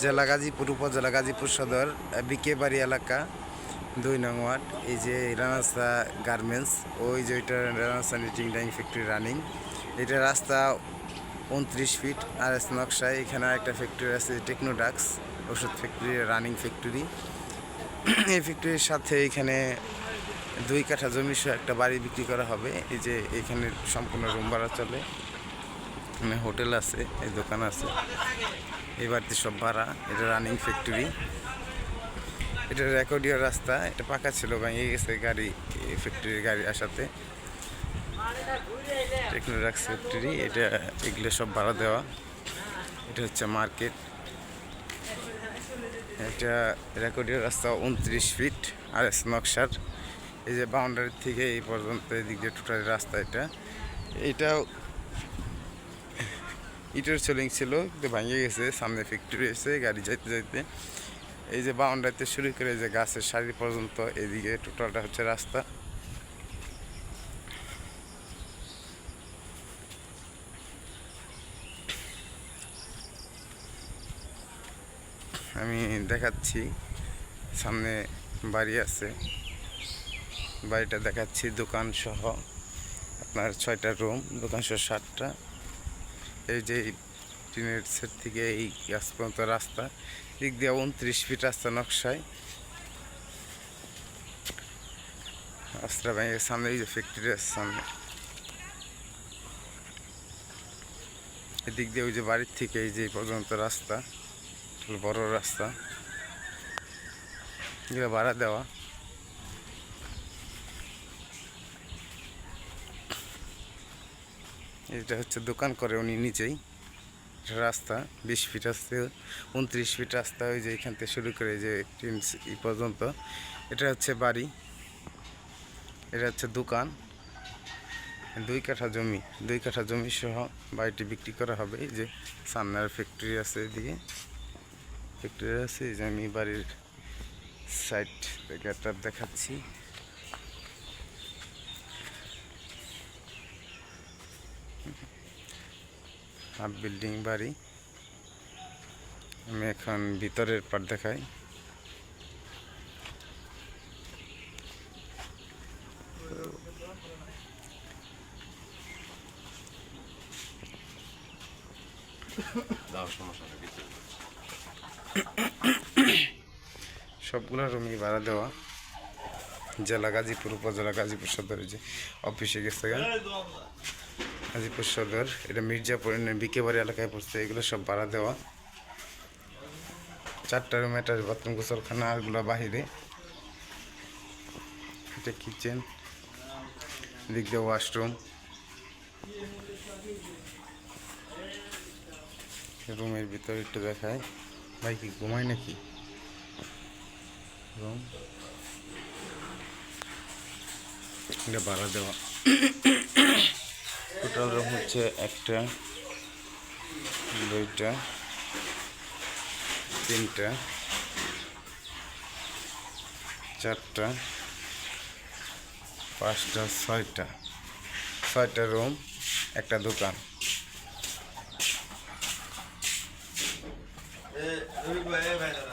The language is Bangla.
জেলা গাজীপুর উপজেলা গাজীপুর সদর, বিকে বাড়ি এলাকা, দুই নং ওয়ার্ড। এই যে রানাস্তা গার্মেন্টস, ওই যে ওইটা রানাসা নিটিং ডাইং ফ্যাক্টরি রানিং। এটা রাস্তা উনত্রিশ ফিট আর এস নকশায় এখানে একটা ফ্যাক্টরি আছে, টেকনোডাক্স ওষুধ ফ্যাক্টরি, রানিং ফ্যাক্টরি। এই ফ্যাক্টরির সাথে এখানে দুই কাঠা জমি সহ একটা বাড়ি বিক্রি করা হবে। এই যে এখানে সম্পূর্ণ রুম ভাড়া চলে। এখানে হোটেল আছে, এই দোকান আছে। এই বাড়িতে সব ভাড়া, এটা রানিং ফ্যাক্টরি এটা রেকর্ডিও রাস্তা, এটা পাকা ছিল, ভেঙে গেছে গাড়ি ফ্যাক্টরির গাড়ি আসাতে। টেকনোডাক্স ফ্যাক্টরি এটা, এগুলো সব ভাড়া দেওয়া। এটা হচ্ছে মার্কেট এটা রেকর্ডিও রাস্তা উনত্রিশ ফিট আর এস নকশার। এই যে বাউন্ডারি থেকে এই পর্যন্ত এদিক দিয়ে টোটাল রাস্তা এটা। এটাও ইটের সোলিং ছিল কিন্তু ভেঙে গেছে, সামনে ফ্যাক্টরি এসে গাড়ি যাইতে যাইতে। এই যে বাউন্ডারিতে শুরু করে যে গাছের সারি পর্যন্ত, এদিকে টোটালটা হচ্ছে রাস্তা। আমি দেখাচ্ছি, সামনে বাড়ি আছে। বাড়িটা দেখাচ্ছি দোকান সহ আপনার ছয়টা রুম দোকান সহ সাতটা। এই যে টিনের সেট থেকে এই গাছ পর্যন্ত রাস্তা, দিক দিয়ে উনত্রিশ ফিট রাস্তা নকশায়। রাস্তা ভেঙে সামনে এই যে ফ্যাক্টরি আছে সামনে। এদিক দিয়ে ওই যে বাড়ির থেকে এই যে পর্যন্ত রাস্তা, বড় রাস্তা। এগুলো ভাড়া দেওয়া। এটা হচ্ছে দোকান করে উনি নিজেই। রাস্তা, বিশ ফিট আসছে উনত্রিশ ফিট রাস্তা, ওই যে এখান থেকে শুরু করে যে ই পর্যন্ত। এটা হচ্ছে বাড়ি, এটা হচ্ছে দোকান। দুই কাঠা জমি, দুই কাঠা জমি সহ বাড়িটি বিক্রি করা হবে। এই যে সামনে আর ফ্যাক্টরি আছে এদিকে। ফ্যাক্টরি আছে, এই যে আমি বাড়ির সাইড একটা দেখাচ্ছি। বিল্ডিং বাড়ি। আমি এখন ভিতরের পাট দেখাই। সবগুলো রুমই ভাড়া দেওয়া। জেলা গাজীপুর উপজেলা গাজীপুর সদরে যে অফিসে গেছে গা। গাজীপুর সদর, এটা মির্জাপুর বিকেবাড়ি এলাকায় পড়ছে, এগুলো সব ভাড়া দেওয়া। চারটা রুম একটা বাথরুম গোসলখানা আরগুলো বাহিরে। এটা কিচেন দিক দিয়ে ওয়াশরুম রুমের ভিতরে একটু দেখায় ভাই, কি ঘুমায় নাকি? রুম এটা ভাড়া দেওয়া। টোটাল রুম হচ্ছে একটা, দুইটা, তিনটা, চারটা, পাঁচটা, ছয়টা। ছয়টা রুম, একটা দোকান। রবি ভাই ভাই